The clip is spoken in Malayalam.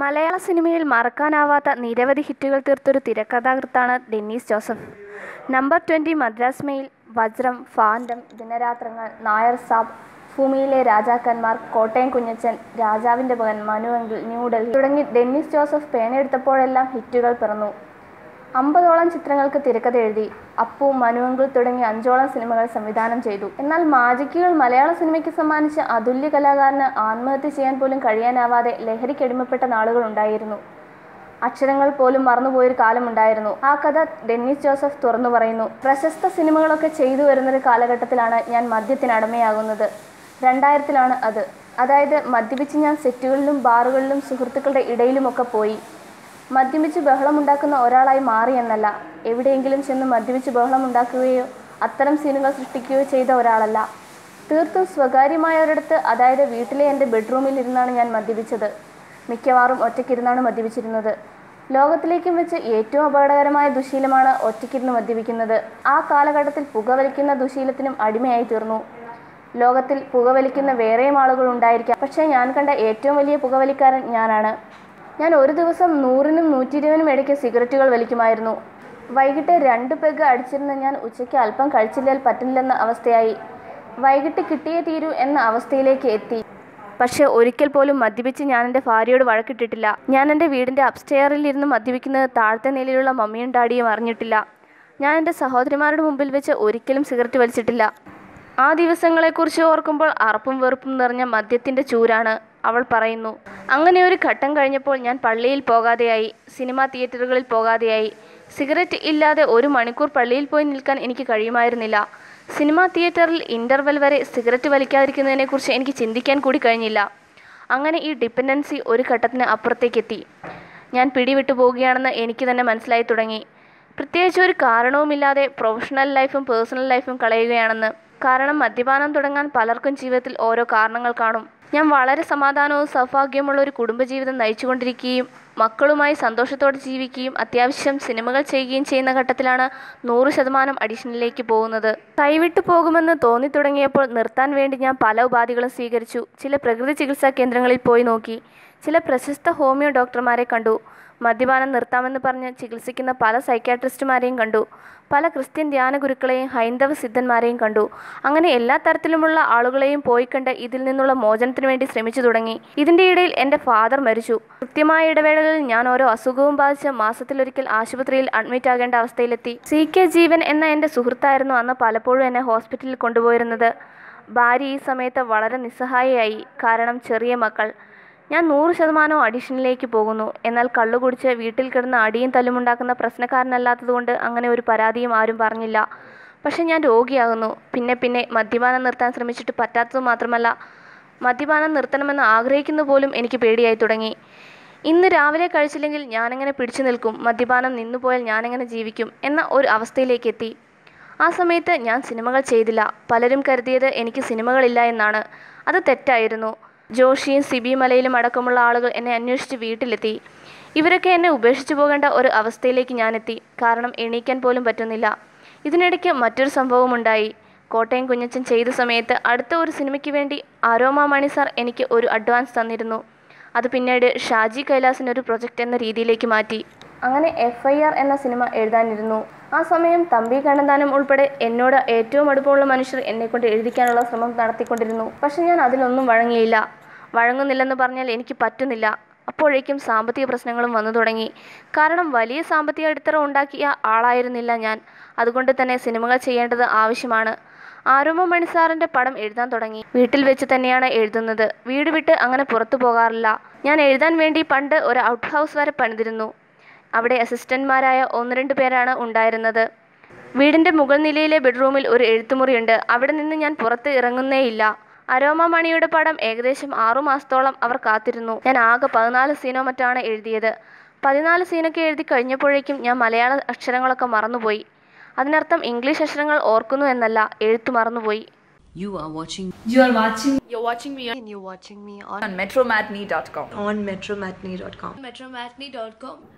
മലയാള സിനിമയിൽ മറക്കാനാവാത്ത നിരവധി ഹിറ്റുകൾ തീർത്തൊരു തിരക്കഥാകൃത്താണ് Dennis Joseph. Number twenty Madras mail Vajram Phantom Dinarathrangal Nair Saab ഭൂമിയിലെ രാജാക്കന്മാർ കോട്ടയം കുഞ്ഞച്ചൻ രാജാവിന്റെ മകൻ മനുവെങ്കിൽ ന്യൂഡൽഹി തുടങ്ങി ഡെന്നിസ് ജോസഫ് പേനയെടുത്തപ്പോഴെല്ലാം ഹിറ്റുകൾ പിറന്നു. അമ്പതോളം ചിത്രങ്ങൾക്ക് തിരക്കഥ എഴുതി അപ്പു മനുവങ്കിൾ തുടങ്ങി അഞ്ചോളം സിനിമകൾ സംവിധാനം ചെയ്തു. എന്നാൽ മാജിക്കുകൾ മലയാള സിനിമയ്ക്ക് സമ്മാനിച്ച അതുല്യ കലാകാരന് ആത്മഹത്യ ചെയ്യാൻ പോലും കഴിയാനാവാതെ ലഹരിക്കടിമപ്പെട്ട നാളുകൾ ഉണ്ടായിരുന്നു. അക്ഷരങ്ങൾ പോലും മറന്നുപോയൊരു കാലമുണ്ടായിരുന്നു ആ കഥ ഡെന്നിസ് ജോസഫ് തുറന്നു പറയുന്നു. പ്രശസ്ത സിനിമകളൊക്കെ ചെയ്തു വരുന്നൊരു കാലഘട്ടത്തിലാണ് ഞാൻ മദ്യത്തിന് അടമയാകുന്നത്. രണ്ടായിരത്തിലാണ് അത്. അതായത് മദ്യപിച്ച് ഞാൻ സെറ്റുകളിലും ബാറുകളിലും സുഹൃത്തുക്കളുടെ ഇടയിലുമൊക്കെ പോയി. മദ്യപിച്ച് ബഹളമുണ്ടാക്കുന്ന ഒരാളായി മാറി എന്നല്ല. എവിടെയെങ്കിലും ചെന്ന് മദ്യപിച്ച് ബഹളമുണ്ടാക്കുകയോ അത്തരം സീനുകൾ സൃഷ്ടിക്കുകയോ ചെയ്ത ഒരാളല്ല. തീർത്തും സ്വകാര്യമായൊരിടത്ത് അതായത് വീട്ടിലെ എന്റെ ബെഡ്റൂമിൽ ഇരുന്നാണ് ഞാൻ മദ്യപിച്ചത്. മിക്കവാറും ഒറ്റയ്ക്കിരുന്നാണ് മദ്യപിച്ചിരുന്നത്. ലോകത്തിലേക്കും വെച്ച് ഏറ്റവും അപകടകരമായ ദുശീലമാണ് ഒറ്റയ്ക്കിരുന്ന് മദ്യപിക്കുന്നത്. ആ കാലഘട്ടത്തിൽ പുകവലിക്കുന്ന ദുശീലത്തിനും അടിമയായി തീർന്നു. ലോകത്തിൽ പുകവലിക്കുന്ന വേറെയും ആളുകൾ ഉണ്ടായിരിക്കാം. പക്ഷേ ഞാൻ കണ്ട ഏറ്റവും വലിയ പുകവലിക്കാരൻ ഞാനാണ്. ഞാൻ ഒരു ദിവസം നൂറിനും നൂറ്റി ഇരുപതിനും ഇടയ്ക്ക് സിഗരറ്റുകൾ വലിക്കുമായിരുന്നു. വൈകിട്ട് രണ്ട് പെഗ് അടിച്ചിരുന്ന ഞാൻ ഉച്ചയ്ക്ക് അല്പം കഴിച്ചില്ലാൽ പറ്റില്ലെന്ന അവസ്ഥയായി. വൈകിട്ട് കിട്ടിയേ തീരൂ എന്ന അവസ്ഥയിലേക്ക് എത്തി. പക്ഷെ ഒരിക്കൽ പോലും മദ്യപിച്ച് ഞാൻ എന്റെ ഭാര്യയോട് വഴക്കിട്ടിട്ടില്ല. ഞാൻ എന്റെ വീടിന്റെ അപ്സ്റ്റെയറിൽ ഇരുന്ന് മദ്യപിക്കുന്നത് താഴത്തെ നിലയിലുള്ള മമ്മിയും ഡാഡിയും അറിഞ്ഞിട്ടില്ല. ഞാൻ എന്റെ സഹോദരിമാരുടെ മുമ്പിൽ വെച്ച് ഒരിക്കലും സിഗരറ്റ് വലിച്ചിട്ടില്ല. ആ ദിവസങ്ങളെക്കുറിച്ച് ഓർക്കുമ്പോൾ അറപ്പും വെറുപ്പും നിറഞ്ഞ മദ്യത്തിന്റെ ചൂരാണ്. അവൾ പറയുന്നു അങ്ങനെ ഒരു ഘട്ടം കഴിഞ്ഞപ്പോൾ ഞാൻ പള്ളിയിൽ പോകാതെയായി സിനിമാ തിയേറ്ററുകളിൽ പോകാതെയായി. സിഗരറ്റ് ഇല്ലാതെ ഒരു മണിക്കൂർ പള്ളിയിൽ പോയി നിൽക്കാൻ എനിക്ക് കഴിയുമായിരുന്നില്ല. സിനിമാ തിയേറ്ററിൽ ഇന്റർവെൽ വരെ സിഗരറ്റ് വലിക്കാതിരിക്കുന്നതിനെക്കുറിച്ച് എനിക്ക് ചിന്തിക്കാൻ കൂടി കഴിഞ്ഞില്ല. അങ്ങനെ ഈ ഡിപ്പെൻഡൻസി ഒരു ഘട്ടത്തിന് അപ്പുറത്തേക്കെത്തി. ഞാൻ പിടിവിട്ടു പോവുകയാണെന്ന് എനിക്ക് തന്നെ മനസ്സിലായി തുടങ്ങി. പ്രത്യേകിച്ച് ഒരു കാരണവുമില്ലാതെ പ്രൊഫഷണൽ ലൈഫും പേഴ്സണൽ ലൈഫും കളയുകയാണെന്ന് കാരണം മദ്യപാനം തുടങ്ങാൻ പലർക്കും ജീവിതത്തിൽ ഓരോ കാരണങ്ങൾ കാണും. ഞാൻ വളരെ സമാധാനവും സൗഭാഗ്യമുള്ള ഒരു കുടുംബജീവിതം നയിച്ചുകൊണ്ടിരിക്കുകയും മക്കളുമായി സന്തോഷത്തോടെ ജീവിക്കുകയും അത്യാവശ്യം സിനിമകൾ ചെയ്യുകയും ചെയ്യുന്ന ഘട്ടത്തിലാണ് നൂറ് ശതമാനം അഡീഷനിലേക്ക് പോകുന്നത്. കൈവിട്ടു പോകുമെന്ന് തോന്നി തുടങ്ങിയപ്പോൾ നിർത്താൻ വേണ്ടി ഞാൻ പല ഉപാധികളും സ്വീകരിച്ചു. ചില പ്രകൃതി ചികിത്സാ കേന്ദ്രങ്ങളിൽ പോയി നോക്കി. ചില പ്രശസ്ത ഹോമിയോ ഡോക്ടർമാരെ കണ്ടു. മദ്യപാനം നിർത്താമെന്ന് പറഞ്ഞ് ചികിത്സിക്കുന്ന പല സൈക്യാട്രിസ്റ്റുമാരെയും കണ്ടു. പല ക്രിസ്ത്യൻ ധ്യാന ഗുരുക്കളെയും ഹൈന്ദവ സിദ്ധന്മാരെയും കണ്ടു. അങ്ങനെ എല്ലാ തരത്തിലുമുള്ള ആളുകളെയും പോയി കണ്ട് ഇതിൽ നിന്നുള്ള മോചനത്തിനു വേണ്ടി ശ്രമിച്ചു തുടങ്ങി. ഇതിന്റെ ഇടയിൽ എന്റെ ഫാദർ മരിച്ചു. കൃത്യമായ ഇടവേളകളിൽ ഞാൻ ഓരോ അസുഖവും ബാധിച്ച് മാസത്തിലൊരിക്കൽ ആശുപത്രിയിൽ അഡ്മിറ്റ് ആകേണ്ട അവസ്ഥയിലെത്തി. സി കെ ജീവൻ എന്ന എന്റെ സുഹൃത്തായിരുന്നു അന്ന് പലപ്പോഴും എന്നെ ഹോസ്പിറ്റലിൽ കൊണ്ടുപോയിരുന്നത്. ഭാര്യ ഈ സമയത്ത് വളരെ നിസ്സഹായയായി. കാരണം ചെറിയ മക്കൾ. ഞാൻ നൂറ് ശതമാനവും അഡിഷനിലേക്ക് പോകുന്നു. എന്നാൽ കള്ളു കുടിച്ച് വീട്ടിൽ കിടന്ന് അടിയും തല്ലുമുണ്ടാക്കുന്ന പ്രശ്നക്കാരനല്ലാത്തതുകൊണ്ട് അങ്ങനെ ഒരു പരാതിയും ആരും പറഞ്ഞില്ല. പക്ഷെ ഞാൻ രോഗിയാകുന്നു. പിന്നെ പിന്നെ മദ്യപാനം നിർത്താൻ ശ്രമിച്ചിട്ട് പറ്റാത്തത് മാത്രമല്ല മദ്യപാനം നിർത്തണമെന്ന് ആഗ്രഹിക്കുന്നു പോലും എനിക്ക് പേടിയായി തുടങ്ങി. ഇന്ന് രാവിലെ കഴിച്ചില്ലെങ്കിൽ ഞാനെങ്ങനെ പിടിച്ചു നിൽക്കും. മദ്യപാനം നിന്നുപോയാൽ ഞാനെങ്ങനെ ജീവിക്കും എന്ന ഒരു അവസ്ഥയിലേക്ക് എത്തി. ആ സമയത്ത് ഞാൻ സിനിമകൾ ചെയ്തില്ല. പലരും കരുതിയത് എനിക്ക് സിനിമകളില്ല എന്നാണ്. അത് തെറ്റായിരുന്നു. ജോഷിയും സിബി മലയിലും അടക്കമുള്ള ആളുകൾ എന്നെ അന്വേഷിച്ച് വീട്ടിലെത്തി. ഇവരൊക്കെ എന്നെ ഉപേക്ഷിച്ചു പോകേണ്ട ഒരു അവസ്ഥയിലേക്ക് ഞാനെത്തി. കാരണം എണീക്കാൻ പോലും പറ്റുന്നില്ല. ഇതിനിടയ്ക്ക് മറ്റൊരു സംഭവമുണ്ടായി. കോട്ടയം കുഞ്ഞച്ചൻ ചെയ്ത സമയത്ത് അടുത്ത ഒരു സിനിമയ്ക്ക് വേണ്ടി ആരോമ മണി സാർ എനിക്ക് ഒരു അഡ്വാൻസ് തന്നിരുന്നു. അത് പിന്നീട് ഷാജി കൈലാസിനൊരു പ്രൊജക്റ്റ് എന്ന രീതിയിലേക്ക് മാറ്റി. അങ്ങനെ എഫ് ഐ ആർ എന്ന സിനിമ എഴുതാനിരുന്നു. ആ സമയം തമ്പി കണ്ണന്താനം ഉൾപ്പെടെ എന്നോട് ഏറ്റവും അടുപ്പമുള്ള മനുഷ്യർ എന്നെക്കൊണ്ട് എഴുതിക്കാനുള്ള ശ്രമം നടത്തിക്കൊണ്ടിരുന്നു. പക്ഷെ ഞാൻ അതിലൊന്നും വഴങ്ങിയില്ല. വഴങ്ങുന്നില്ലെന്ന് പറഞ്ഞാൽ എനിക്ക് പറ്റുന്നില്ല. അപ്പോഴേക്കും സാമ്പത്തിക പ്രശ്നങ്ങളും വന്നു തുടങ്ങി. കാരണം വലിയ സാമ്പത്തിക അടിത്തറ ഉണ്ടാക്കിയ ആളായിരുന്നില്ല ഞാൻ. അതുകൊണ്ട് തന്നെ സിനിമകൾ ചെയ്യേണ്ടത് ആവശ്യമാണ്. ആരോമ മണിസാറിന്റെ പടം എഴുതാൻ തുടങ്ങി. വീട്ടിൽ വെച്ച് തന്നെയാണ് എഴുതുന്നത്. വീട് വിട്ട് അങ്ങനെ പുറത്തു പോകാറില്ല. ഞാൻ എഴുതാൻ വേണ്ടി പണ്ട് ഒരു ഔട്ട് ഹൗസ് വരെ പണിതിരുന്നു. അവിടെ അസിസ്റ്റന്റ്മാരായ ഒന്ന് രണ്ട് പേരാണ് ഉണ്ടായിരുന്നത്. വീടിന്റെ മുകൾ നിലയിലെ ബെഡ്റൂമിൽ ഒരു എഴുത്തുമുറിയുണ്ട്. അവിടെ നിന്ന് ഞാൻ പുറത്ത് ഇറങ്ങുന്നേയില്ല. അരോമ മണിയുടെ പടം ഏകദേശം ആറു മാസത്തോളം അവർ കാത്തിരുന്നു. ഞാൻ ആകെ പതിനാല് സീനോ മറ്റാണ് എഴുതിയത്. പതിനാല് സീനൊക്കെ എഴുതി കഴിഞ്ഞപ്പോഴേക്കും ഞാൻ മലയാള അക്ഷരങ്ങളൊക്കെ മറന്നുപോയി. അതിനർത്ഥം ഇംഗ്ലീഷ് അക്ഷരങ്ങൾ ഓർക്കുന്നു എന്നല്ല എഴുത്തു മറന്നുപോയി. You are watching You are watching You're watching me and you're watching me on, on metromatney.com. on metromatney.com. Metromatney.com.